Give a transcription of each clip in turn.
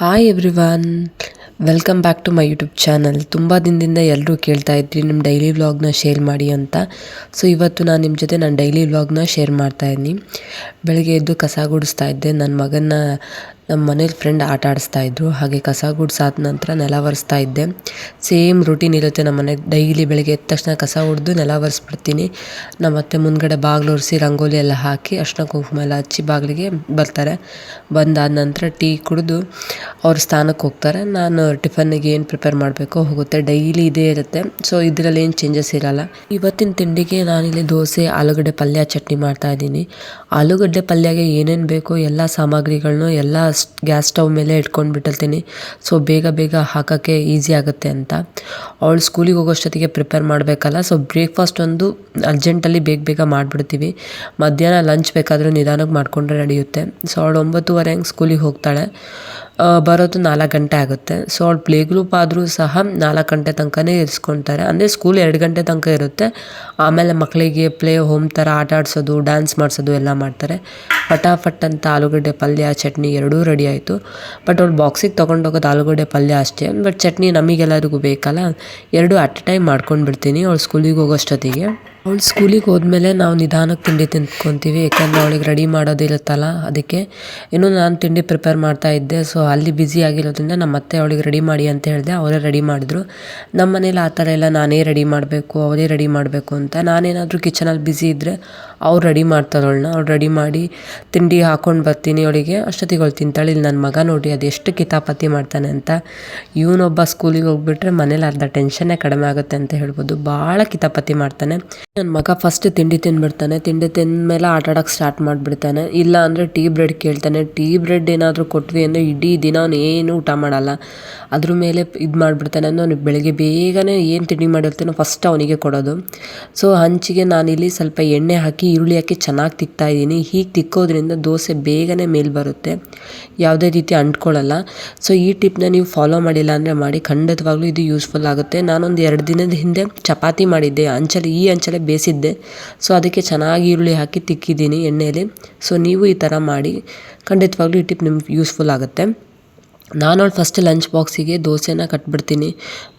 Hi everyone welcome back to my YouTube channel ತುಂಬ ದಿನದಿಂದ ಎಲ್ಲರೂ ಕೇಳ್ತಾ ಇದ್ರಿ ನಿಮ್ಮ ಡೈಲಿ ವ್ಲಾಗ್ನ ಶೇರ್ ಮಾಡಿ ಅಂತ. ಸೊ ಇವತ್ತು ನಾನು ನಿಮ್ಮ ಜೊತೆ ನಾನು ಡೈಲಿ ವ್ಲಾಗ್ನ ಶೇರ್ ಮಾಡ್ತಾ ಇದ್ದೀನಿ. ಬೆಳಗ್ಗೆ ಎದ್ದು ಕಸ ಗುಡಿಸ್ತಾ ಇದ್ದೆ. ನನ್ನ ಮಗನ್ನ ನಮ್ಮ ಮನೇಲಿ ಫ್ರೆಂಡ್ ಆಟ ಆಡಿಸ್ತಾ ಇದ್ರು. ಹಾಗೆ ಕಸ ಗುಡ್ಸಾದ ನಂತರ ನೆಲ ಒರೆಸ್ತಾ ಇದ್ದೆ. ಸೇಮ್ ರೂಟೀನ್ ಇರುತ್ತೆ ನಮ್ಮ ಮನೆಗೆ ಡೈಲಿ ಬೆಳಗ್ಗೆ ಎದ್ದ ತಕ್ಷಣ ಕಸ ಹೊಡೆದು ನೆಲ ಒರೆಸ್ಬಿಡ್ತೀನಿ. ನಮ್ಮ ಮತ್ತೆ ಮುಂದ್ಗಡೆ ಬಾಗಿಲು ಒರೆಸಿ ರಂಗೋಲಿ ಎಲ್ಲ ಹಾಕಿ ಅರ್ಶಿನ ಕುಂಕುಮ ಎಲ್ಲ ಹಚ್ಚಿ ಬಾಗಿಲಿಗೆ ಬರ್ತಾರೆ. ಬಂದಾದ ನಂತರ ಟೀ ಕುಡಿದು ಅವ್ರ ಸ್ಥಾನಕ್ಕೆ ಹೋಗ್ತಾರೆ. ನಾನು ಟಿಫನ್ನಿಗೆ ಏನು ಪ್ರಿಪೇರ್ ಮಾಡಬೇಕೋ ಹೋಗುತ್ತೆ. ಡೈಲಿ ಇದೇ ಇರುತ್ತೆ. ಸೊ ಇದರಲ್ಲಿ ಏನು ಚೇಂಜಸ್ ಇರಲ್ಲ. ಇವತ್ತಿನ ತಿಂಡಿಗೆ ನಾನಿಲ್ಲಿ ದೋಸೆ, ಆಲೂಗಡ್ಡೆ ಪಲ್ಯ ಚಟ್ನಿ ಮಾಡ್ತಾ ಇದ್ದೀನಿ. ಆಲೂಗಡ್ಡೆ ಪಲ್ಯಗೆ ಏನೇನು ಬೇಕೋ ಎಲ್ಲ ಸಾಮಗ್ರಿಗಳನ್ನೂ ಎಲ್ಲ ಗ್ಯಾಸ್ ಸ್ಟವ್ ಮೇಲೆ ಇಟ್ಕೊಂಡು ಬಿಟ್ಟಿರ್ತೀನಿ ಸೊ ಬೇಗ ಬೇಗ ಹಾಕೋಕ್ಕೆ ಈಸಿ ಆಗುತ್ತೆ ಅಂತ. ಅವಳು ಸ್ಕೂಲಿಗೆ ಹೋಗೋಷ್ಟೊತ್ತಿಗೆ ಪ್ರಿಪೇರ್ ಮಾಡಬೇಕಲ್ಲ ಸೊ ಬ್ರೇಕ್ಫಾಸ್ಟ್ ಒಂದು ಅರ್ಜೆಂಟಲ್ಲಿ ಬೇಗ ಬೇಗ ಮಾಡಿಬಿಡ್ತೀವಿ. ಮಧ್ಯಾಹ್ನ ಲಂಚ್ ಬೇಕಾದರೂ ನಿಧಾನಕ್ಕೆ ಮಾಡಿಕೊಂಡ್ರೆ ನಡೆಯುತ್ತೆ. ಸೊ ಅವಳು ಒಂಬತ್ತುವರೆ ಹಂಗೆ ಸ್ಕೂಲಿಗೆ ಹೋಗ್ತಾಳೆ. ಬರೋದು ನಾಲ್ಕು ಗಂಟೆ ಆಗುತ್ತೆ. ಸೊ ಅವ್ಳು ಪ್ಲೇ ಗ್ರೂಪ್ ಆದರೂ ಸಹ ನಾಲ್ಕು ಗಂಟೆ ತನಕನೇ ಇರಿಸ್ಕೊತಾರೆ. ಅಂದರೆ ಸ್ಕೂಲ್ ಎರಡು ಗಂಟೆ ತನಕ ಇರುತ್ತೆ. ಆಮೇಲೆ ಮಕ್ಕಳಿಗೆ ಪ್ಲೇ ಹೋಮ್ ಥರ ಆಟ ಆಡಿಸೋದು ಡ್ಯಾನ್ಸ್ ಮಾಡಿಸೋದು ಎಲ್ಲ ಮಾಡ್ತಾರೆ. ಫಟಾಫಟ್ ಅಂತ ಆಲೂಗಡ್ಡೆ ಪಲ್ಯ, ಚಟ್ನಿ ಎರಡೂ ರೆಡಿ ಆಯಿತು. ಬಟ್ ಅವ್ಳು ಬಾಕ್ಸಿಗೆ ತೊಗೊಂಡೋಗೋದು ಆಲೂಗಡ್ಡೆ ಪಲ್ಯ ಅಷ್ಟೇ. ಬಟ್ ಚಟ್ನಿ ನಮಗೆಲ್ಲರಿಗೂ ಬೇಕಲ್ಲ? ಎರಡು ಅಟ್ ಎ ಟೈಮ್ ಮಾಡ್ಕೊಂಡು ಬಿಡ್ತೀನಿ ಅವಳು ಸ್ಕೂಲಿಗೆ ಹೋಗೋಷ್ಟೊತ್ತಿಗೆ. ಅವಳು ಸ್ಕೂಲಿಗೆ ಹೋದ್ಮೇಲೆ ನಾವು ನಿಧಾನಕ್ಕೆ ತಿಂಡಿ ತಿಂದ್ಕೊತೀವಿ, ಯಾಕಂದರೆ ಅವಳಿಗೆ ರೆಡಿ ಮಾಡೋದಿರುತ್ತಲ್ಲ, ಅದಕ್ಕೆ ಇನ್ನು ನಾನು ತಿಂಡಿ ಪ್ರಿಪೇರ್ ಮಾಡ್ತಾ ಇದ್ದೆ. ಸೊ ಅಲ್ಲಿ ಬ್ಯುಸಿ ಆಗಿರೋದ್ರಿಂದ ನಮ್ಮ ಅತ್ತೆ ಅವಳಿಗೆ ರೆಡಿ ಮಾಡಿ ಅಂತ ಹೇಳಿದೆ, ಅವರೇ ರೆಡಿ ಮಾಡಿದ್ರು. ನಮ್ಮ ಮನೇಲಿ ಆ ಥರ ಎಲ್ಲ ನಾನೇ ರೆಡಿ ಮಾಡಬೇಕು, ಅವರೇ ರೆಡಿ ಮಾಡಬೇಕು ಅಂತ. ನಾನೇನಾದರೂ ಕಿಚನಲ್ಲಿ ಬ್ಯುಸಿ ಇದ್ದರೆ ಅವ್ರು ರೆಡಿ ಮಾಡ್ತಾರೆ ಅವ್ಳು ರೆಡಿ ಮಾಡಿ ತಿಂಡಿ ಹಾಕೊಂಡು ಬರ್ತೀನಿ ಅವಳಿಗೆ. ಅಷ್ಟೊತ್ತಿಗೆ ಅವಳು ತಿಂತಾಳೆ, ಇಲ್ಲಿ ನನ್ನ ಮಗ ನೋಡಿ ಅದು ಎಷ್ಟು ಕಿತಾಪತಿ ಮಾಡ್ತಾನೆ ಅಂತ. ಇವನೊಬ್ಬ ಸ್ಕೂಲಿಗೆ ಹೋಗ್ಬಿಟ್ರೆ ಮನೇಲಿ ಅರ್ಧ ಟೆನ್ಷನ್ನೇ ಕಡಿಮೆ ಆಗುತ್ತೆ ಅಂತ ಹೇಳ್ಬೋದು. ಭಾಳ ಕಿತಾಪತಿ ಮಾಡ್ತಾನೆ. ನನ್ನ ಮಗ ಫಸ್ಟ್ ತಿಂಡಿ ತಿನ್ಬಿಡ್ತಾನೆ, ತಿಂಡಿ ತಿಂದ್ಮೇಲೆ ಆಟ ಆಡೋಕ್ಕೆ ಸ್ಟಾರ್ಟ್ ಮಾಡಿಬಿಡ್ತಾನೆ. ಇಲ್ಲ ಅಂದರೆ ಟೀ ಬ್ರೆಡ್ ಕೇಳ್ತಾನೆ. ಟೀ ಬ್ರೆಡ್ ಏನಾದರೂ ಕೊಟ್ವಿ ಅಂದರೆ ಇಡೀ ದಿನ ಅವನು ಏನು ಊಟ ಮಾಡಲ್ಲ. ಅದ್ರ ಮೇಲೆ ಇದು ಮಾಡಿಬಿಡ್ತಾನೆ ನಾನು ಬೆಳಗ್ಗೆ ಬೇಗನೆ ಏನು ತಿಂಡಿ ಮಾಡಿರ್ತೀನೋ ಫಸ್ಟ್ ಅವನಿಗೆ ಕೊಡೋದು. ಸೊ ಹಂಚಿಗೆ ನಾನಿಲ್ಲಿ ಸ್ವಲ್ಪ ಎಣ್ಣೆ ಹಾಕಿ, ಈರುಳ್ಳಿ ಹಾಕಿ ಚೆನ್ನಾಗಿ ತಿಕ್ತಾ ಇದ್ದೀನಿ. ಹೀಗೆ ತಿಕ್ಕೋದ್ರಿಂದ ದೋಸೆ ಬೇಗನೆ ಮೇಲೆ ಬರುತ್ತೆ. ಯಾವುದೇ ರೀತಿ ಅಂಟ್ಕೊಳ್ಳಲ್ಲ. ಸೊ ಈ ಟಿಪ್ನ ನೀವು ಫಾಲೋ ಮಾಡಿಲ್ಲ ಅಂದರೆ ಮಾಡಿ, ಖಂಡಿತವಾಗ್ಲೂ ಇದು ಯೂಸ್ಫುಲ್ ಆಗುತ್ತೆ. ನಾನೊಂದು ಎರಡು ದಿನದ ಹಿಂದೆ ಚಪಾತಿ ಮಾಡಿದ್ದೆ. ಅಂಚಲ್ಲಿ ಈ ಅಂಚಲ್ಲೇ ಬೇಯಿಸಿದ್ದೆ ಸೊ ಅದಕ್ಕೆ ಚೆನ್ನಾಗಿ ಈರುಳ್ಳಿ ಹಾಕಿ ತಿಕ್ಕಿದ್ದೀನಿ ಎಣ್ಣೆಯಲ್ಲಿ ಸೊ ನೀವು ಈ ಥರ ಮಾಡಿ, ಖಂಡಿತವಾಗ್ಲೂ ಈ ಟಿಪ್ ನಿಮ್ಗೆ ಯೂಸ್ಫುಲ್ ಆಗುತ್ತೆ. ನಾನು ಅವಳು ಫಸ್ಟ್ ಲಂಚ್ ಬಾಕ್ಸಿಗೆ ದೋಸೆನ ಕಟ್ಬಿಡ್ತೀನಿ.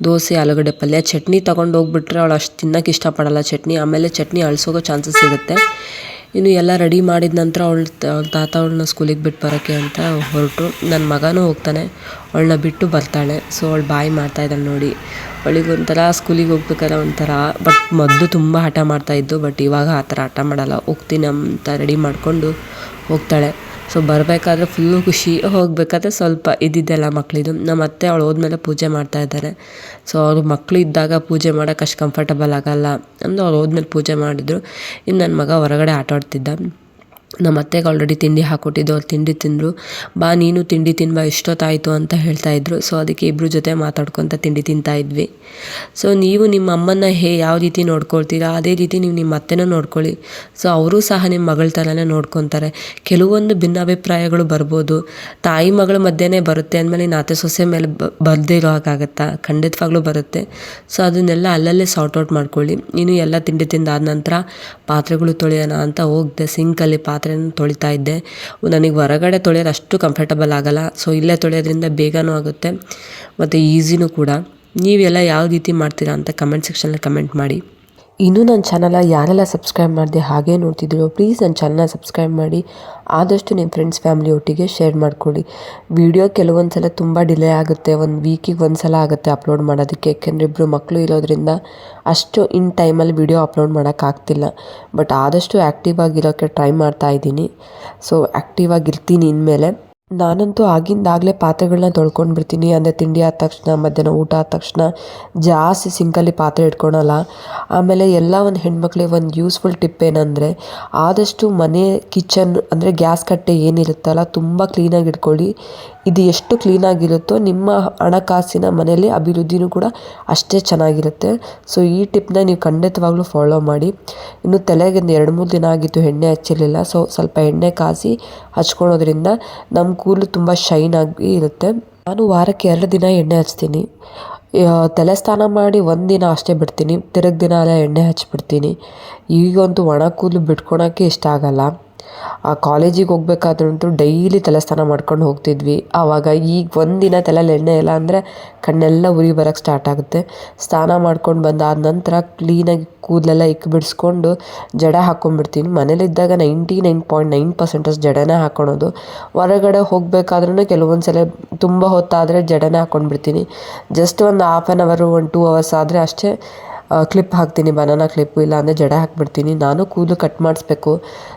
ದೋಸೆ, ಆಲೂಗಡ್ಡೆ ಪಲ್ಯ, ಚಟ್ನಿ ತೊಗೊಂಡು ಹೋಗ್ಬಿಟ್ರೆ ಅವಳು ಅಷ್ಟು ತಿನ್ನೋಕೆ ಇಷ್ಟಪಡಲ್ಲ ಚಟ್ನಿ. ಆಮೇಲೆ ಚಟ್ನಿ ಅಳಿಸೋಗೋ ಚಾನ್ಸಸ್ ಇರುತ್ತೆ ಇನ್ನು ಎಲ್ಲ ರೆಡಿ ಮಾಡಿದ ನಂತರ ಅವ್ಳ ತಾತ ಅವಳನ್ನ ಸ್ಕೂಲಿಗೆ ಬಿಟ್ಟು ಬರೋಕ್ಕೆ ಅಂತ ಹೊರಟು. ನನ್ನ ಮಗನೂ ಹೋಗ್ತಾನೆ. ಅವಳನ್ನ ಬಿಟ್ಟು ಬರ್ತಾಳೆ. ಸೊ ಅವಳು ಬಾಯಿ ಮಾಡ್ತಾ ಇದ್ದಾಳೆ ನೋಡಿ. ಅವಳಿಗೆ ಒಂಥರ ಸ್ಕೂಲಿಗೆ ಹೋಗ್ಬೇಕಾದ್ರೆ ಒಂಥರ ಬಟ್ ಮೊದಲು ತುಂಬ ಹಠ ಮಾಡ್ತಾಯಿದ್ದು ಬಟ್ ಇವಾಗ ಆ ಥರ ಹಠ ಮಾಡಲ್ಲ. ಹೋಗ್ತೀನಿ ಅಂತ ರೆಡಿ ಮಾಡಿಕೊಂಡು ಹೋಗ್ತಾಳೆ. ಸೊ ಬರಬೇಕಾದ್ರೆ ಫುಲ್ಲು ಖುಷಿ ಹೋಗಬೇಕಾದ್ರೆ ಸ್ವಲ್ಪ ಇದ್ದಿದ್ದೆಲ್ಲ ಮಕ್ಕಳಿದು ನಮ್ಮ ಅತ್ತೆ ಅವಳು ಹೋದ್ಮೇಲೆ ಪೂಜೆ ಮಾಡ್ತಾ ಇದ್ದಾರೆ. ಸೊ ಅವರು ಮಕ್ಕಳು ಇದ್ದಾಗ ಪೂಜೆ ಮಾಡೋಕ್ಕೆ ಅಷ್ಟು ಕಂಫರ್ಟಬಲ್ ಆಗಲ್ಲ. ಅಂದು ಅವ್ರು ಹೋದ್ಮೇಲೆ ಪೂಜೆ ಮಾಡಿದ್ರು. ಇನ್ನು ನನ್ನ ಮಗ ಹೊರಗಡೆ ಆಟ ಆಡ್ತಿದ್ದ ನಮ್ಮ ಅತ್ತೆಗೆ ಆಲ್ರೆಡಿ ತಿಂಡಿ ಹಾಕ್ಕೊಟ್ಟಿದ್ದು ಅವ್ರು ತಿಂಡಿ ತಿಂದರು. ಬಾ, ನೀನು ತಿಂಡಿ ತಿನ್ಬಾ ಎಷ್ಟೊತ್ತಾಯಿತು ಅಂತ ಹೇಳ್ತಾ ಇದ್ರು. ಸೊ ಅದಕ್ಕೆ ಇಬ್ಬರು ಜೊತೆ ಮಾತಾಡ್ಕೊತ ತಿಂಡಿ ತಿಂತಾ ಇದ್ವಿ. ಸೊ ನೀವು ನಿಮ್ಮ ಅಮ್ಮನ್ನ ಹೇ, ಯಾವ ರೀತಿ ನೋಡ್ಕೊಳ್ತೀರಾ? ಅದೇ ರೀತಿ ನೀವು ನಿಮ್ಮ ಅತ್ತೆನೂ ನೋಡ್ಕೊಳ್ಳಿ. ಸೊ ಅವರು ಸಹ ನಿಮ್ಮ ಮಗಳ ಥರನೇ ನೋಡ್ಕೊತಾರೆ. ಕೆಲವೊಂದು ಭಿನ್ನಾಭಿಪ್ರಾಯಗಳು ಬರ್ಬೋದು. ತಾಯಿ ಮಗಳ ಮಧ್ಯೆನೇ ಬರುತ್ತೆ ಅಂದಮೇಲೆ ನಾತೆ ಸೊಸೆ ಮೇಲೆ ಬರದೇ ಇರೋ ಹಾಗಾಗತ್ತಾ ಖಂಡಿತವಾಗ್ಲೂ ಬರುತ್ತೆ. ಸೊ ಅದನ್ನೆಲ್ಲ ಅಲ್ಲಲ್ಲೇ ಸಾರ್ಟ್ ಔಟ್ ಮಾಡ್ಕೊಳ್ಳಿ. ಇನ್ನು ಎಲ್ಲ ತಿಂಡಿ ತಿಂದಾದ ನಂತರ ಪಾತ್ರೆಗಳು ತೊಳೆಯೋಣ ಅಂತ ಹೋಗ್ದೆ ಸಿಂಕಲ್ಲಿ ಪಾತ್ರೆನ ತೊಳಿತಾ ಇದ್ದೆ. ನನಗೆ ಹೊರಗಡೆ ತೊಳೆಯೋದು ಅಷ್ಟು ಕಂಫರ್ಟಬಲ್ ಆಗಲ್ಲ. ಸೊ ಇಲ್ಲೇ ತೊಳೆಯೋದ್ರಿಂದ ಬೇಗನೂ ಆಗುತ್ತೆ, ಮತ್ತು ಈಸಿನೂ ಕೂಡ. ನೀವೆಲ್ಲ ಯಾವ ರೀತಿ ಮಾಡ್ತೀರಾ ಅಂತ ಕಮೆಂಟ್ ಸೆಕ್ಷನಲ್ಲಿ ಕಮೆಂಟ್ ಮಾಡಿ. ಇನ್ನೂ ನನ್ನ ಚಾನಲ ಯಾರೆಲ್ಲ ಸಬ್ಸ್ಕ್ರೈಬ್ ಮಾಡಿದೆ ಹಾಗೆ ನೋಡ್ತಿದ್ರು ಪ್ಲೀಸ್ ನನ್ನ ಚಾನಲ್ನ ಸಬ್ಸ್ಕ್ರೈಬ್ ಮಾಡಿ. ಆದಷ್ಟು ನಿಮ್ಮ ಫ್ರೆಂಡ್ಸ್, ಫ್ಯಾಮಿಲಿ ಒಟ್ಟಿಗೆ ಶೇರ್ ಮಾಡ್ಕೊಳ್ಳಿ. ವಿಡಿಯೋ ಕೆಲವೊಂದು ಸಲ ತುಂಬ ಡಿಲೇ ಆಗುತ್ತೆ. ಒಂದು ವೀಕಿಗೆ ಒಂದು ಸಲ ಆಗುತ್ತೆ ಅಪ್ಲೋಡ್ ಮಾಡೋದಕ್ಕೆ. ಯಾಕೆಂದರೆ ಇಬ್ಬರು ಮಕ್ಕಳು ಇರೋದ್ರಿಂದ ಅಷ್ಟು ಇನ್ ಟೈಮಲ್ಲಿ ವಿಡಿಯೋ ಅಪ್ಲೋಡ್ ಮಾಡೋಕ್ಕಾಗ್ತಿಲ್ಲ ಬಟ್ ಆದಷ್ಟು ಆ್ಯಕ್ಟಿವ್ ಆಗಿರೋಕ್ಕೆ ಟ್ರೈ ಮಾಡ್ತಾ ಇದ್ದೀನಿ. ಸೊ, ಆ್ಯಕ್ಟಿವ್ ಆಗಿರ್ತೀನಿ ಇನ್ಮೇಲೆ. ನಾನಂತೂ ಆಗಿಂದಾಗಲೇ ಪಾತ್ರೆಗಳನ್ನ ತೊಳ್ಕೊಂಡು ಬಿಡ್ತೀನಿ ಅಂದರೆ ತಿಂಡಿ ಆದ ತಕ್ಷಣ, ಮಧ್ಯಾಹ್ನ ಊಟ ಆದ ತಕ್ಷಣ. ಜಾಸ್ತಿ ಸಿಂಕಲ್ಲಿ ಪಾತ್ರೆ ಇಟ್ಕೊಳಲ್ಲ. ಆಮೇಲೆ ಎಲ್ಲ ಒಂದು ಹೆಣ್ಮಕ್ಳಿಗೆ ಒಂದು ಯೂಸ್ಫುಲ್ ಟಿಪ್ ಏನಂದರೆ, ಆದಷ್ಟು ಮನೆ ಕಿಚನ್ ಅಂದರೆ ಗ್ಯಾಸ್ ಕಟ್ಟೆ ಏನಿರುತ್ತಲ್ಲ, ತುಂಬ ಕ್ಲೀನಾಗಿ ಇಟ್ಕೊಳ್ಳಿ. ಇದು ಎಷ್ಟು ಕ್ಲೀನಾಗಿರುತ್ತೋ ನಿಮ್ಮ ಹಣಕಾಸಿನ ಮನೆಯಲ್ಲಿ ಅಭಿವೃದ್ಧಿನೂ ಕೂಡ ಅಷ್ಟೇ ಚೆನ್ನಾಗಿರುತ್ತೆ. ಸೊ ಈ ಟಿಪ್ನ ನೀವು ಖಂಡಿತವಾಗ್ಲೂ ಫಾಲೋ ಮಾಡಿ. ಇನ್ನು ತಲೆಗೆ ಎರಡು ಮೂರು ದಿನ ಆಗಿತ್ತು ಎಣ್ಣೆ ಹಚ್ಚಿರಲಿಲ್ಲ. ಸೊ ಸ್ವಲ್ಪ ಎಣ್ಣೆ ಕಾಸಿ ಹಚ್ಕೊಳೋದ್ರಿಂದ ನಮ್ಮ ಕೂದಲು ತುಂಬ ಶೈನ್ ಆಗಿ ಇರುತ್ತೆ. ನಾನು ವಾರಕ್ಕೆ ಎರಡು ದಿನ ಎಣ್ಣೆ ಹಚ್ತೀನಿ. ತಲೆ ಸ್ನಾನ ಮಾಡಿ ಒಂದು ದಿನ ಅಷ್ಟೇ ಬಿಡ್ತೀನಿ. ತಿರುಗಿ ದಿನ ಎಲ್ಲ ಎಣ್ಣೆ ಹಚ್ಚಿಬಿಡ್ತೀನಿ ಈಗಂತೂ ಒಣ ಕೂದಲು ಬಿಟ್ಕೊಳಕ್ಕೆ ಇಷ್ಟ ಆಗಲ್ಲ. ಕಾಲೇಜಿಗೆ ಹೋಗ್ಬೇಕಾದ್ರಂತೂ ಡೈಲಿ ತಲೆಸ್ನಾನ ಮಾಡ್ಕೊಂಡು ಹೋಗ್ತಿದ್ವಿ. ಆವಾಗ ಈಗ ಒಂದಿನ ತಲೆಯಲ್ಲಿ ಎಣ್ಣೆ ಇಲ್ಲ ಅಂದರೆ ಕಣ್ಣೆಲ್ಲ ಉರಿ ಬರೋಕ್ಕೆ ಸ್ಟಾರ್ಟ್ ಆಗುತ್ತೆ. ಸ್ನಾನ ಮಾಡ್ಕೊಂಡು ಬಂದಾದ ನಂತರ ಕ್ಲೀನಾಗಿ ಕೂದಲೆಲ್ಲ ಇಕ್ಕಿ ಬಿಡಿಸ್ಕೊಂಡು ಜಡ ಹಾಕ್ಕೊಂಡ್ಬಿಡ್ತೀನಿ ಮನೇಲಿದ್ದಾಗ ninety nine point nine percents ಜಡನ ಹಾಕ್ಕೊಳೋದು ಹೊರಗಡೆ ಹೋಗಬೇಕಾದ್ರೂ ಕೆಲವೊಂದು ಸಲ ತುಂಬ ಹೊತ್ತಾದರೆ ಜಡನ ಹಾಕ್ಕೊಂಡ್ಬಿಡ್ತೀನಿ ಜಸ್ಟ್ ಒಂದು ಹಾಫ್ ಆನ್ ಅವರು ಒಂದು ಟೂ ಅವರ್ಸ್ ಆದರೆ ಅಷ್ಟೇ. ಕ್ಲಿಪ್ ಹಾಕ್ತೀನಿ ಬನಾನಾ ಕ್ಲಿಪ್ಪು ಇಲ್ಲಾಂದರೆ ಜಡೆ ಹಾಕ್ಬಿಡ್ತೀನಿ. ನಾನು ಕೂದಲು ಕಟ್ ಮಾಡಿಸ್ಬೇಕು.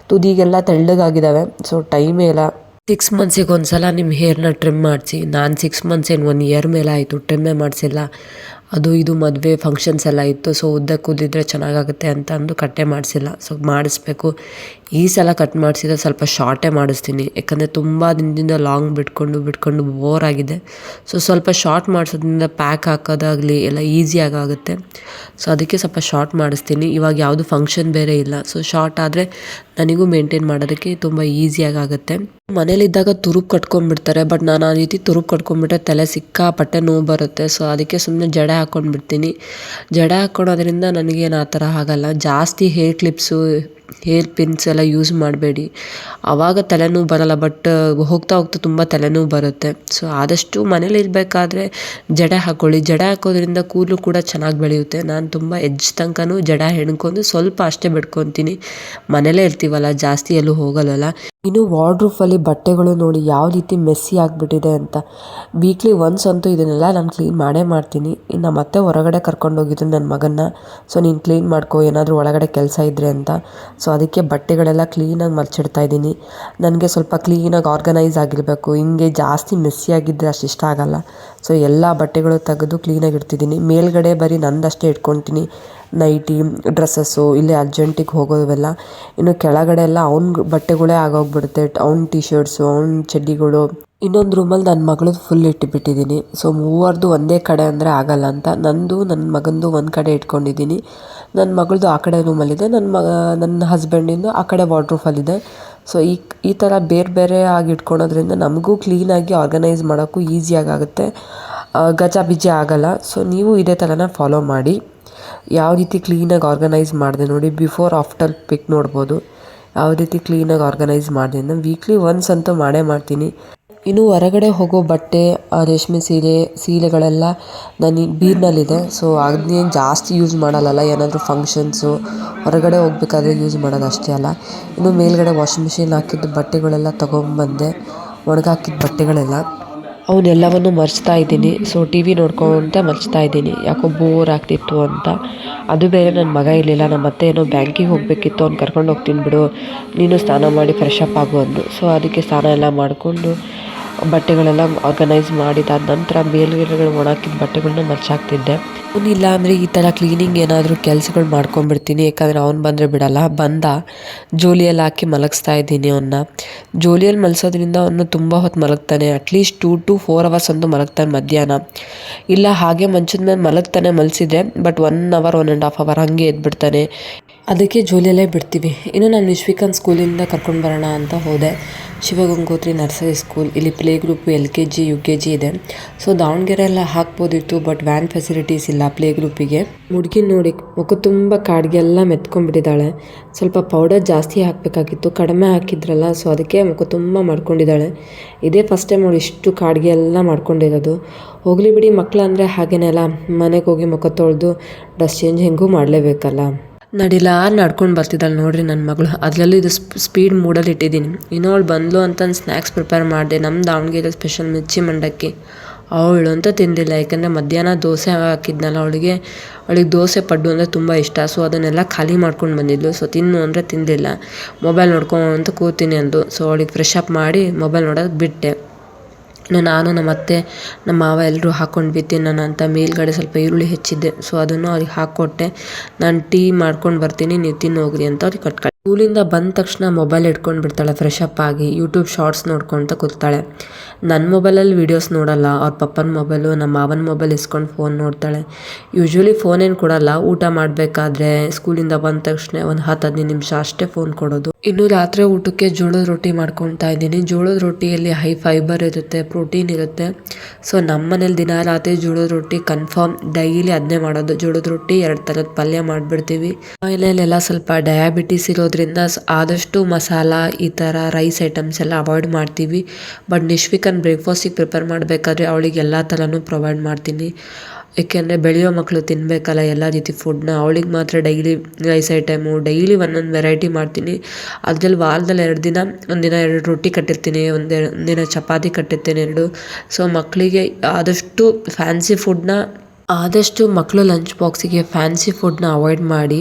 ತುದಿಗೆಲ್ಲ ತೆಳ್ಳಗಾಗಿದ್ದಾವೆ. ಸೊ ಟೈಮೇ ಇಲ್ಲ. ಸಿಕ್ಸ್ ಮಂತ್ಸಿಗೆ ಒಂದು ಸಲ ನಿಮ್ಮ ಹೇರ್ನ ಟ್ರಿಮ್ ಮಾಡಿಸಿ. ನಾನು ಸಿಕ್ಸ್ ಮಂತ್ಸ್ ಏನು ಒನ್ ಇಯರ್ ಮೇಲೆ ಆಯಿತು ಟ್ರಿಮ್ಮೇ ಮಾಡಿಸಿಲ್ಲ. ಅದು ಇದು ಮದುವೆ ಫಂಕ್ಷನ್ಸ್ ಎಲ್ಲ ಇತ್ತು ಸೊ ಉದ್ದ ಕೂದಿದ್ರೆ ಚೆನ್ನಾಗಾಗುತ್ತೆ ಅಂತ ಅಂದು ಕಟ್ಟೆ ಮಾಡಿಸಿಲ್ಲ. ಸೊ ಮಾಡಿಸ್ಬೇಕು. ಈ ಸಲ ಕಟ್ ಮಾಡಿಸಿದ್ರೆ ಸ್ವಲ್ಪ ಶಾರ್ಟೇ ಮಾಡಿಸ್ತೀನಿ. ಯಾಕಂದರೆ ತುಂಬ ದಿನದಿಂದ ಲಾಂಗ್ ಬಿಟ್ಕೊಂಡು ಬಿಟ್ಕೊಂಡು ಬೋರ್ ಆಗಿದೆ. ಸೊ ಸ್ವಲ್ಪ ಶಾರ್ಟ್ ಮಾಡಿಸೋದ್ರಿಂದ ಪ್ಯಾಕ್ ಹಾಕೋದಾಗಲಿ ಎಲ್ಲ ಈಸಿಯಾಗಿ ಆಗುತ್ತೆ ಸೊ ಅದಕ್ಕೆ ಸ್ವಲ್ಪ ಶಾರ್ಟ್ ಮಾಡಿಸ್ತೀನಿ. ಇವಾಗ ಯಾವುದು ಫಂಕ್ಷನ್ ಬೇರೆ ಇಲ್ಲ. ಸೊ ಶಾರ್ಟ್ ಆದರೆ ನನಗೂ ಮೇಂಟೈನ್ ಮಾಡೋದಕ್ಕೆ ತುಂಬ ಈಸಿಯಾಗಿ ಆಗುತ್ತೆ ಮನೇಲಿದ್ದಾಗ ತುರುಪು ಕಟ್ಕೊಂಡ್ಬಿಡ್ತಾರೆ ಬಟ್ ನಾನು ಆ ರೀತಿ ತುರುಪು ಕಟ್ಕೊಂಡ್ಬಿಟ್ರೆ ತಲೆ ಸಿಕ್ಕಾಪಟ್ಟೆ ನೋವು ಬರುತ್ತೆ. ಸೊ ಅದಕ್ಕೆ ಸುಮ್ಮನೆ ಜಡ ಹಾಕ್ಕೊಂಡ್ಬಿಡ್ತೀನಿ ಜಡ ಹಾಕ್ಕೊಳೋದ್ರಿಂದ ನನಗೇನು ಆ ಥರ ಆಗಲ್ಲ. ಜಾಸ್ತಿ ಹೇರ್ ಕ್ಲಿಪ್ಸು ಹೇರ್ ಪಿನ್ಸ್ ಎಲ್ಲ ಯೂಸ್ ಮಾಡಬೇಡಿ. ಆವಾಗ ತಲೆನೋವು ಬರಲ್ಲ ಬಟ್ ಹೋಗ್ತಾ ಹೋಗ್ತಾ ತುಂಬ ತಲೆನೋವು ಬರುತ್ತೆ. ಸೊ ಆದಷ್ಟು ಮನೇಲಿ ಇರಬೇಕಾದ್ರೆ ಜಡೆ ಹಾಕ್ಕೊಳ್ಳಿ ಜಡೆ ಹಾಕೋದ್ರಿಂದ ಕೂದಲು ಕೂಡ ಚೆನ್ನಾಗಿ ಬೆಳೆಯುತ್ತೆ. ನಾನು ತುಂಬ ಎಜ್ ತನಕನೂ ಜಡ ಹೆಣ್ಕೊಂಡು ಸ್ವಲ್ಪ ಅಷ್ಟೇ ಬಿಟ್ಕೊತೀನಿ ಮನೇಲೇ ಇರ್ತೀವಲ್ಲ, ಜಾಸ್ತಿ ಎಲ್ಲೂ ಹೋಗಲ್ಲ ಇನ್ನು ವಾರ್ಡ್ರೂಫಲ್ಲಿ ಬಟ್ಟೆಗಳು ನೋಡಿ ಯಾವ ರೀತಿ ಮೆಸ್ಸಿ ಆಗಿಬಿಟ್ಟಿದೆ ಅಂತ. ವೀಕ್ಲಿ ಒನ್ಸ್ ಅಂತೂ ಇದನ್ನೆಲ್ಲ ನಾನು ಕ್ಲೀನ್ ಮಾಡೇ ಮಾಡ್ತೀನಿ. ಇನ್ನು ಮತ್ತೆ ಹೊರಗಡೆ ಕರ್ಕೊಂಡೋಗಿದ್ದು ನನ್ನ ಮಗನ್ನ. ಸೊ ನೀನು ಕ್ಲೀನ್ ಮಾಡ್ಕೋ, ಏನಾದರೂ ಒಳಗಡೆ ಕೆಲಸ ಇದ್ದರೆ ಅಂತ. ಸೊ ಅದಕ್ಕೆ ಬಟ್ಟೆಗಳೆಲ್ಲ ಕ್ಲೀನಾಗಿ ಮರ್ಚಿಡ್ತಾ ಇದ್ದೀನಿ. ನನಗೆ ಸ್ವಲ್ಪ ಕ್ಲೀನಾಗಿ ಆರ್ಗನೈಸ್ ಆಗಿರಬೇಕು. ಹಿಂಗೆ ಜಾಸ್ತಿ ಮೆಸ್ಸಿ ಆಗಿದ್ದರೆ ಅಷ್ಟು ಇಷ್ಟ ಆಗಲ್ಲ. ಸೊ ಎಲ್ಲ ಬಟ್ಟೆಗಳು ತೆಗೆದು ಕ್ಲೀನಾಗಿ ಇಡ್ತಿದ್ದೀನಿ. ಮೇಲ್ಗಡೆ ಬರೀ ನಂದಷ್ಟೇ ಇಟ್ಕೊತೀನಿ. ನೈಟಿ ಡ್ರೆಸ್ಸಸ್ಸು ಇಲ್ಲೇ ಅರ್ಜೆಂಟಿಗೆ ಹೋಗೋವೆಲ್ಲ ಇನ್ನು ಕೆಳಗಡೆ ಎಲ್ಲ ಅವ್ನ ಬಟ್ಟೆಗಳೇ ಆಗೋಗ್ಬಿಡುತ್ತೆ. ಅವ್ನ ಟಿ ಶರ್ಟ್ಸು ಅವ್ನ ಚಡ್ಡಿಗಳು. ಇನ್ನೊಂದು ರೂಮಲ್ಲಿ ನನ್ನ ಮಗಳದ್ದು ಫುಲ್ ಇಟ್ಟುಬಿಟ್ಟಿದ್ದೀನಿ ಸೊ ಮೂವರ್ದು ಒಂದೇ ಕಡೆ ಅಂದರೆ ಆಗಲ್ಲ ಅಂತ. ನಂದು ನನ್ನ ಮಗನದು ಒಂದು ಕಡೆ ಇಟ್ಕೊಂಡಿದ್ದೀನಿ ನನ್ನ ಮಗಳದ್ದು ಆ ಕಡೆ ರೂಮಲ್ಲಿದೆ ನನ್ನ ಮಗ ನನ್ನ ಹಸ್ಬೆಂಡಿಂದು ಆ ಕಡೆ ವಾರ್ಡ್ರೂಫಲ್ಲಿದೆ ಸೊ ಈ ಈ ಥರ ಬೇರೆ ಬೇರೆ ಆಗಿ ಇಟ್ಕೊಳೋದ್ರಿಂದ ನಮಗೂ ಕ್ಲೀನಾಗಿ ಆರ್ಗನೈಸ್ ಮಾಡೋಕ್ಕೂ ಈಸಿಯಾಗುತ್ತೆ ಗಜಾಬಿಜಿ ಆಗಲ್ಲ. ಸೊ ನೀವು ಇದೇ ಥರನ ಫಾಲೋ ಮಾಡಿ. ಯಾವ ರೀತಿ ಕ್ಲೀನಾಗಿ ಆರ್ಗನೈಸ್ ಮಾಡಿದೆ ನೋಡಿ. ಬಿಫೋರ್ ಆಫ್ಟರ್ ಪಿಕ್ ನೋಡ್ಬೋದು. ಯಾವ ರೀತಿ ಕ್ಲೀನಾಗಿ ಆರ್ಗನೈಸ್ ಮಾಡಿದೆ ನಾನು ವೀಕ್ಲಿ ಒನ್ಸ್ ಅಂತೂ ಮಾಡೇ ಮಾಡ್ತೀನಿ. ಇನ್ನು ಹೊರಗಡೆ ಹೋಗೋ ಬಟ್ಟೆ ರೇಷ್ಮೆ ಸೀರೆ, ಸೀರೆಗಳೆಲ್ಲ ನಾನು ಬೀರ್ನಲ್ಲಿದೆ. ಸೊ ಅದನ್ನೇನು ಜಾಸ್ತಿ ಯೂಸ್ ಮಾಡಲ್ಲಲ್ಲ, ಏನಾದರೂ ಫಂಕ್ಷನ್ಸು ಹೊರಗಡೆ ಹೋಗ್ಬೇಕಾದ್ರೆ ಯೂಸ್ ಮಾಡೋದು ಅಷ್ಟೇ ಅಲ್ಲ. ಇನ್ನು ಮೇಲ್ಗಡೆ ವಾಷಿಂಗ್ ಮಿಷಿನ್ ಹಾಕಿದ್ದು ಬಟ್ಟೆಗಳೆಲ್ಲ ತೊಗೊಂಬಂದೆ, ಒಣಗಾಕಿದ ಬಟ್ಟೆಗಳೆಲ್ಲ. ಅವನ್ನೆಲ್ಲವನ್ನು ಮರ್ಚ್ತಾ ಇದ್ದೀನಿ. ಸೊ ಟಿ ವಿ ನೋಡ್ಕೊತ ಮರ್ಚ್ತಾ ಇದ್ದೀನಿ. ಯಾಕೋ ಬೋರ್ ಆಗ್ತಿತ್ತು ಅಂತ. ಅದು ಬೇರೆ ನನ್ನ ಮಗ ಇರಲಿಲ್ಲ. ನಮ್ಮ ಅತ್ತೆ ಏನೋ ಬ್ಯಾಂಕಿಗೆ ಹೋಗಬೇಕಿತ್ತು ಅವ್ನು ಕರ್ಕೊಂಡು ಹೋಗ್ತೀನಿ ಬಿಡು. ನೀನು ಸ್ನಾನ ಮಾಡಿ ಫ್ರೆಶ್ ಅಪ್ ಆಗು ಅಂದು ಸೊ ಅದಕ್ಕೆ ಸ್ನಾನ ಎಲ್ಲ ಮಾಡಿಕೊಂಡು ಬಟ್ಟೆಗಳೆಲ್ಲ ಆರ್ಗನೈಸ್ ಮಾಡಿದಾದ ನಂತರ ಮೇಲ್ಗಡೆಗಳು ಒಣಾಕಿದ ಬಟ್ಟೆಗಳನ್ನ ಮರ್ಚಾಕ್ತಿದ್ದೆ. ಅವನಿಲ್ಲ ಅಂದರೆ ಈ ಥರ ಕ್ಲೀನಿಂಗ್ ಏನಾದರೂ ಕೆಲಸಗಳು ಮಾಡ್ಕೊಂಡ್ಬಿಡ್ತೀನಿ, ಯಾಕಂದರೆ ಅವ್ನು ಬಂದರೆ ಬಿಡಲ್ಲ. ಬಂದ ಜೋಲಿಯಲ್ಲಿ ಹಾಕಿ ಮಲಗಿಸ್ತಾ ಇದ್ದೀನಿ ಅವನ್ನ ಜೋಲಿಯಲ್ಲಿ ಮಲಗಿಸೋದ್ರಿಂದ ಅವನು ತುಂಬ ಹೊತ್ತು ಮಲಗ್ತಾನೆ at least two to four hours ಅಂತೂ ಮಲಗ್ತಾನೆ ಮಧ್ಯಾಹ್ನ. ಇಲ್ಲ, ಹಾಗೆ ಮಂಚದ ಮೇಲೆ ಮಲಗ್ತಾನೆ ಮಲಸಿದ್ರೆ but one hour one and half hour ಹಾಗೆ ಎದ್ಬಿಡ್ತಾನೆ. ಅದಕ್ಕೆ ಜೋಲಿಯಲ್ಲೇ ಬಿಡ್ತೀವಿ. ಇನ್ನು ನಾನು ವಿಶ್ವಿಕನ್ ಸ್ಕೂಲಿಂದ ಕರ್ಕೊಂಡು ಬರೋಣ ಅಂತ ಹೋದೆ. ಶಿವಗಂಗೋತ್ರಿ ನರ್ಸರಿ ಸ್ಕೂಲ್, ಇಲ್ಲಿ play group L K G, U K G ಇದೆ. ಸೊ, ದಾವಣಗೆರೆ ಎಲ್ಲ ಹಾಕ್ಬೋದಿತ್ತು, ಬಟ್ ವ್ಯಾನ್ ಫೆಸಿಲಿಟೀಸ್ ಇಲ್ಲ ಪ್ಲೇ ಗ್ರೂಪಿಗೆ. ಹುಡುಗಿ ನೋಡಿ ಮುಖ ತುಂಬ ಕಾಡಿಗೆಲ್ಲ ಮೆತ್ಕೊಂಡ್ಬಿಟ್ಟಿದ್ದಾಳೆ. ಸ್ವಲ್ಪ ಪೌಡರ್ ಜಾಸ್ತಿ ಹಾಕಬೇಕಾಗಿತ್ತು, ಕಡಿಮೆ ಹಾಕಿದ್ರಲ್ಲ, ಸೊ ಅದಕ್ಕೆ ಮುಖ ತುಂಬ ಮಾಡ್ಕೊಂಡಿದ್ದಾಳೆ. ಇದೇ ಫಸ್ಟ್ ಟೈಮ್ ಅವಳು ಇಷ್ಟು ಕಾಡಿಗೆ ಎಲ್ಲ ಮಾಡ್ಕೊಂಡಿರೋದು. ಹೋಗಲಿ ಬಿಡಿ ಮಕ್ಕಳು ಅಂದರೆ ಹಾಗೇನೆಲ್ಲ ಮನೆಗೆ ಹೋಗಿ ಮುಖ ತೊಳೆದು ಡ್ರೆಸ್ ಚೇಂಜ್ ಹೆಂಗೂ ಮಾಡಲೇಬೇಕಲ್ಲ. ನಡಿಲ್ಲ ನಡ್ಕೊಂಡು ಬರ್ತಿದ್ದಾಳೆ ನೋಡ್ರಿ ನನ್ನ ಮಗಳು. ಅದರಲ್ಲೂ ಇದು ಸ್ಪೀಡ್ ಮೂಡಲ್ಲಿ ಇಟ್ಟಿದ್ದೀನಿ. ಇನ್ನೂ ಅವಳು ಬಂದ್ಲು ಅಂತ ಸ್ನ್ಯಾಕ್ಸ್ ಪ್ರಿಪೇರ್ ಮಾಡಿದೆ. ನಮ್ಮ ದಾವಣಗೆರೆ ಸ್ಪೆಷಲ್ ಮಿರ್ಚಿ ಮಂಡಕ್ಕಿ. ಅವಳು ಅಂತ ತಿಂದಿಲ್ಲ. ಯಾಕಂದರೆ ಮಧ್ಯಾಹ್ನ ದೋಸೆ ಹಾಕಿದ್ನಲ್ಲ ಅವಳಿಗೆ. ಅವಳಿಗೆ ದೋಸೆ ಪಡ್ಡು ಅಂದರೆ ತುಂಬ ಇಷ್ಟ. ಸೊ ಅದನ್ನೆಲ್ಲ ಖಾಲಿ ಮಾಡ್ಕೊಂಡು ಬಂದಿದ್ಲು. ಸೊ ತಿನ್ನು ಅಂದರೆ ತಿಂದಿಲ್ಲ. ಮೊಬೈಲ್ ನೋಡ್ಕೊಂತ ಕೂತೀನಿ ಅಂದು. ಸೊ ಅವಳಿಗೆ ಫ್ರೆಶ್ ಅಪ್ ಮಾಡಿ ಮೊಬೈಲ್ ನೋಡೋದು ಬಿಟ್ಟೆ. ನಾನು, ನಮ್ಮ ಅತ್ತೆ, ನಮ್ಮ ಮಾವ ಎಲ್ಲರೂ ಹಾಕ್ಕೊಂಡು ಬಿದ್ದೆ ನಾನು ಅಂತ ಮೇಲ್ಗಡೆ ಸ್ವಲ್ಪ ಈರುಳ್ಳಿ ಹೆಚ್ಚಿದ್ದೆ ಸೊ ಅದನ್ನು ಅವ್ರಿಗೆ ಹಾಕ್ಕೊಟ್ಟೆ. ನಾನು ಟೀ ಮಾಡ್ಕೊಂಡು ಬರ್ತೀನಿ. ನೀವು ತಿನ್ನು ಹೋಗ್ರಿ ಅಂತ ಅವ್ರಿಗೆ ಕಟ್ಕ ಸ್ಕೂಲಿಂದ ಬಂದ ತಕ್ಷಣ ಮೊಬೈಲ್ ಇಟ್ಕೊಂಡು ಬಿಡ್ತಾಳೆ ಫ್ರೆಶ್ ಅಪ್ ಆಗಿ. ಯೂಟ್ಯೂಬ್ ಶಾರ್ಟ್ಸ್ ನೋಡ್ಕೊತ ಕೂತಾಳೆ. ನನ್ನ ಮೊಬೈಲಲ್ಲಿ ವೀಡಿಯೋಸ್ ನೋಡಲ್ಲ. ಅವ್ರ ಪಪ್ಪನ ಮೊಬೈಲು, ನಮ್ಮ ಮಾವನ ಮೊಬೈಲ್ ಇಸ್ಕೊಂಡು ಫೋನ್ ನೋಡ್ತಾಳೆ. ಯೂಶ್ವಲಿ ಏನು ಕೊಡಲ್ಲ. ಊಟ ಮಾಡಬೇಕಾದ್ರೆ ಸ್ಕೂಲಿಂದ ಬಂದ ತಕ್ಷಣ ಒಂದು ಹತ್ತು ಹದಿನೈದು ನಿಮಿಷ ಅಷ್ಟೇ ಫೋನ್ ಕೊಡೋದು. ಇನ್ನು ರಾತ್ರಿ ಊಟಕ್ಕೆ ಜೋಳದ ರೊಟ್ಟಿ ಮಾಡ್ಕೊತಾ ಇದ್ದೀನಿ. ಜೋಳದ ರೊಟ್ಟಿಯಲ್ಲಿ ಹೈ ಫೈಬರ್ ಇರುತ್ತೆ ಪ್ರೋಟೀನ್ ಇರುತ್ತೆ. ಸೊ ನಮ್ಮ ಮನೇಲಿ ದಿನ ರಾತ್ರಿ ಜೋಳದ ರೊಟ್ಟಿ ಕನ್ಫರ್ಮ್ ಡೈಲಿ ಅದನ್ನೇ ಮಾಡೋದು. ಜೋಳದ ರೊಟ್ಟಿ ಎರಡು ಥರದ ಪಲ್ಯ ಮಾಡಿಬಿಡ್ತೀವಿ. ಮನೆಯಲ್ಲೆಲ್ಲ ಸ್ವಲ್ಪ ಡಯಾಬಿಟಿಸ್ ಇರೋದ್ರಿಂದ ಆದಷ್ಟು ಮಸಾಲ, ಈ ಥರ ರೈಸ್ ಐಟಮ್ಸ್ ಎಲ್ಲ ಅವಾಯ್ಡ್ ಮಾಡ್ತೀವಿ. ಬಟ್ ನಿಶ್ವಿಕನ್ ಬ್ರೇಕ್ಫಾಸ್ಟಿಗೆ ಪ್ರಿಪೇರ್ ಮಾಡಬೇಕಾದ್ರೆ ಅವಳಿಗೆ ಎಲ್ಲ ಥರನೂ ಪ್ರೊವೈಡ್ ಮಾಡ್ತೀನಿ. ಏಕೆಂದರೆ ಬೆಳೆಯೋ ಮಕ್ಕಳು ತಿನ್ನಬೇಕಲ್ಲ ಎಲ್ಲ ರೀತಿ ಫುಡ್ನ ಅವಳಿಗೆ ಮಾತ್ರ ಡೈಲಿ ರೈಸ್ ಐಟಮು ಡೈಲಿ ಒಂದೊಂದು ವೆರೈಟಿ ಮಾಡ್ತೀನಿ. ಅದ್ರಲ್ಲಿ ವಾರದಲ್ಲಿ ಎರಡು ದಿನ ಒಂದಿನ ಎರಡು ರೊಟ್ಟಿ ಕಟ್ಟಿರ್ತೀನಿ, ಒಂದೆ ಒಂದಿನ ಚಪಾತಿ ಕಟ್ಟಿರ್ತೀನಿ ಎರಡು. ಸೊ ಮಕ್ಕಳಿಗೆ ಆದಷ್ಟು ಫ್ಯಾನ್ಸಿ ಫುಡ್ನ ಆದಷ್ಟು ಮಕ್ಕಳು ಲಂಚ್ ಬಾಕ್ಸಿಗೆ ಫ್ಯಾನ್ಸಿ ಫುಡ್ನ ಅವಾಯ್ಡ್ ಮಾಡಿ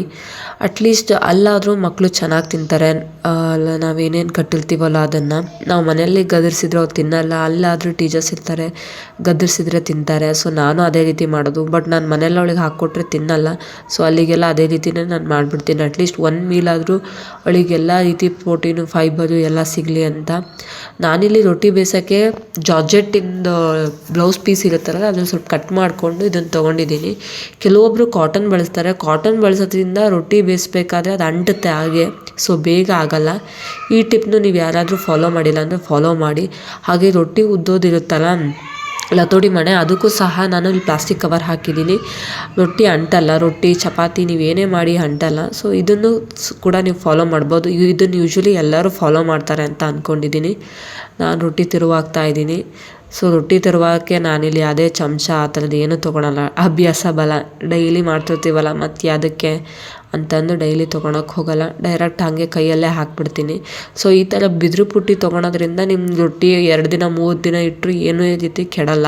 ಅಟ್ಲೀಸ್ಟ್ ಅಲ್ಲಾದರೂ ಮಕ್ಕಳು ಚೆನ್ನಾಗಿ ತಿಂತಾರೆ. ಅಲ್ಲ, ನಾವೇನೇನು ಕಟ್ಟಿರ್ತೀವಲ್ಲ ಅದನ್ನು? ನಾವು ಮನೆಯಲ್ಲಿ ಗದರಿಸಿದ್ರೆ ಅವ್ರು ತಿನ್ನಲ್ಲ, ಅಲ್ಲಾದರೂ ಟೀಚರ್ಸ್ ಇರ್ತಾರೆ, ಗದರಿಸಿದ್ರೆ ತಿಂತಾರೆ. ಸೊ ನಾನು ಅದೇ ರೀತಿ ಮಾಡೋದು. ಬಟ್ ನಾನು ಮನೇಲಿ ಅವಳಿಗೆ ಹಾಕ್ಕೊಟ್ರೆ ತಿನ್ನಲ್ಲ. ಸೊ ಅಲ್ಲಿಗೆಲ್ಲ ಅದೇ ರೀತಿನೇ ನಾನು ಮಾಡಿಬಿಡ್ತೀನಿ. ಅಟ್ಲೀಸ್ಟ್ ಒನ್ ಮೀಲ್ ಆದರೂ ಅವಳಿಗೆ ಎಲ್ಲ ರೀತಿ ಪ್ರೋಟೀನು ಫೈಬರು ಎಲ್ಲ ಸಿಗಲಿ ಅಂತ. ನಾನಿಲ್ಲಿ ರೊಟ್ಟಿ ಬೇಯಿಸೋಕ್ಕೆ ಜಾರ್ಜೆಟ್ಟಿಂದು ಬ್ಲೌಸ್ ಪೀಸ್ ಇರುತ್ತಲ್ಲ ಅದನ್ನು ಸ್ವಲ್ಪ ಕಟ್ ಮಾಡಿಕೊಂಡು ಇದನ್ನು ತೊಗೊಂಡಿದ್ದೀನಿ. ಕೆಲವೊಬ್ಬರು ಕಾಟನ್ ಬಳಸ್ತಾರೆ. ಕಾಟನ್ ಬಳಸೋದ್ರಿಂದ ರೊಟ್ಟಿ ಬೇಯಿಸ್ಬೇಕಾದ್ರೆ ಅದು ಅಂಟುತ್ತೆ ಹಾಗೆ. ಸೊ ಬೇಗ ಆಗಲ್ಲ. ಈ ಟಿಪ್ನು ನೀವು ಯಾರಾದರೂ ಫಾಲೋ ಮಾಡಿಲ್ಲ ಅಂದರೆ ಫಾಲೋ ಮಾಡಿ. ಹಾಗೆ ರೊಟ್ಟಿ ಉದ್ದೋದಿರುತ್ತಲ್ಲ, ಲತೋಡಿ ಮಣೆ, ಅದಕ್ಕೂ ಸಹ ನಾನು ಪ್ಲಾಸ್ಟಿಕ್ ಕವರ್ ಹಾಕಿದ್ದೀನಿ. ರೊಟ್ಟಿ ಅಂಟಲ್ಲ, ರೊಟ್ಟಿ, ಚಪಾತಿ ನೀವು ಏನೇ ಮಾಡಿ ಅಂಟಲ್ಲ. ಸೊ ಇದನ್ನು ಕೂಡ ನೀವು ಫಾಲೋ ಮಾಡ್ಬೋದು. ಇದನ್ನು ಯೂಶ್ವಲಿ ಎಲ್ಲರೂ ಫಾಲೋ ಮಾಡ್ತಾರೆ ಅಂತ ಅಂದ್ಕೊಂಡಿದ್ದೀನಿ ನಾನು ರೊಟ್ಟಿ ತಿರುವಾಗ್ತಾ ಇದ್ದೀನಿ. ಸೊ ರೊಟ್ಟಿ ತರುವಾಗೆ ನಾನಿಲ್ಲಿ ಯಾವುದೇ ಚಮಚ ಆ ಥರದ್ದು ಏನೂ ತೊಗೊಳಲ್ಲ. ಅಭ್ಯಾಸ ಬಲ. ಡೈಲಿ ಮಾಡ್ತಿರ್ತೀವಲ್ಲ ಮತ್ತು ಯಾವುದಕ್ಕೆ ಅಂತಂದು ಡೈಲಿ ತೊಗೊಳಕ್ಕೆ ಹೋಗಲ್ಲ. ಡೈರೆಕ್ಟ್ ಹಾಗೆ ಕೈಯಲ್ಲೇ ಹಾಕ್ಬಿಡ್ತೀನಿ. ಸೊ ಈ ಥರ ಬಿದಿರು ಪುಟ್ಟಿ ತೊಗೊಳೋದ್ರಿಂದ ನಿಮ್ಮ ರೊಟ್ಟಿ ಎರಡು ದಿನ, ಮೂರು ದಿನ ಇಟ್ಟರು ಏನೂ ರೀತಿ ಕೆಡಲ್ಲ.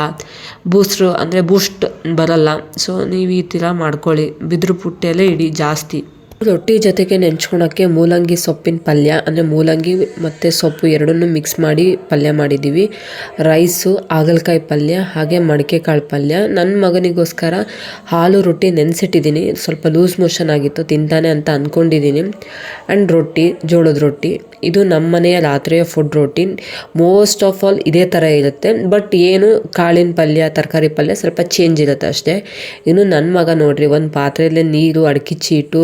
ಬೂಸ್ಟ್ರು ಅಂದರೆ ಬೂಸ್ಟ್ ಬರಲ್ಲ. ಸೊ ನೀವು ಈ ಥರ ಮಾಡ್ಕೊಳ್ಳಿ. ಬಿದಿರು ಪುಟ್ಟಿಯಲ್ಲೇ ಇಡಿ ಜಾಸ್ತಿ. ರೊಟ್ಟಿ ಜೊತೆಗೆ ನೆಂಚ್ಕೊಳಕ್ಕೆ ಮೂಲಂಗಿ ಸೊಪ್ಪಿನ ಪಲ್ಯ, ಅಂದರೆ ಮೂಲಂಗಿ ಮತ್ತು ಸೊಪ್ಪು ಎರಡನ್ನೂ ಮಿಕ್ಸ್ ಮಾಡಿ ಪಲ್ಯ ಮಾಡಿದ್ದೀವಿ ರೈಸು, ಹಾಗಲಕಾಯಿ ಪಲ್ಯ, ಹಾಗೆ ಮಡಿಕೆ ಕಾಳು ಪಲ್ಯ. ನನ್ನ ಮಗನಿಗೋಸ್ಕರ ಹಾಲು ರೊಟ್ಟಿ ನೆನೆಸಿಟ್ಟಿದ್ದೀನಿ ಸ್ವಲ್ಪ ಲೂಸ್ ಮೋಷನ್ ಆಗಿತ್ತು, ತಿಂತಾನೆ ಅಂತ ಅಂದ್ಕೊಂಡಿದ್ದೀನಿ ಆ್ಯಂಡ್ ರೊಟ್ಟಿ, ಜೋಳದ ರೊಟ್ಟಿ, ಇದು ನಮ್ಮ ಮನೆಯ ರಾತ್ರಿಯ food routine most of all ಇದೇ ಥರ ಇರುತ್ತೆ. ಬಟ್ ಏನು ಕಾಳಿನ ಪಲ್ಯ, ತರಕಾರಿ ಪಲ್ಯ ಸ್ವಲ್ಪ ಚೇಂಜ್ ಇರುತ್ತೆ ಅಷ್ಟೇ. ಇನ್ನು ನನ್ನ ಮಗ ನೋಡ್ರಿ, ಒಂದು ಪಾತ್ರೆಯಲ್ಲಿ ನೀರು, ಅಡಕೆ ಚೀಟು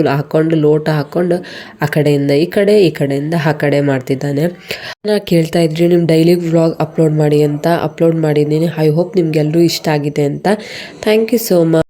ಹಾಕ್ಕೊಂಡು ಲೋಟ ಹಾಕ್ಕೊಂಡು ಆ ಕಡೆಯಿಂದ ಈ ಕಡೆ, ಈ ಕಡೆಯಿಂದ ಆ ಕಡೆ ಮಾಡ್ತಿದ್ದಾನೆ. ನಾ ಕೇಳ್ತಾ ಇದ್ರಿ ನಿಮ್ಮ ಡೈಲಿ ವ್ಲಾಗ್ ಅಪ್ಲೋಡ್ ಮಾಡಿ ಅಂತ ಅಪ್ಲೋಡ್ ಮಾಡಿದ್ದೀನಿ. ಐ ಹೋಪ್ ನಿಮ್ಗೆಲ್ಲರೂ ಇಷ್ಟ ಆಗಿದೆ ಅಂತ. Thank you so much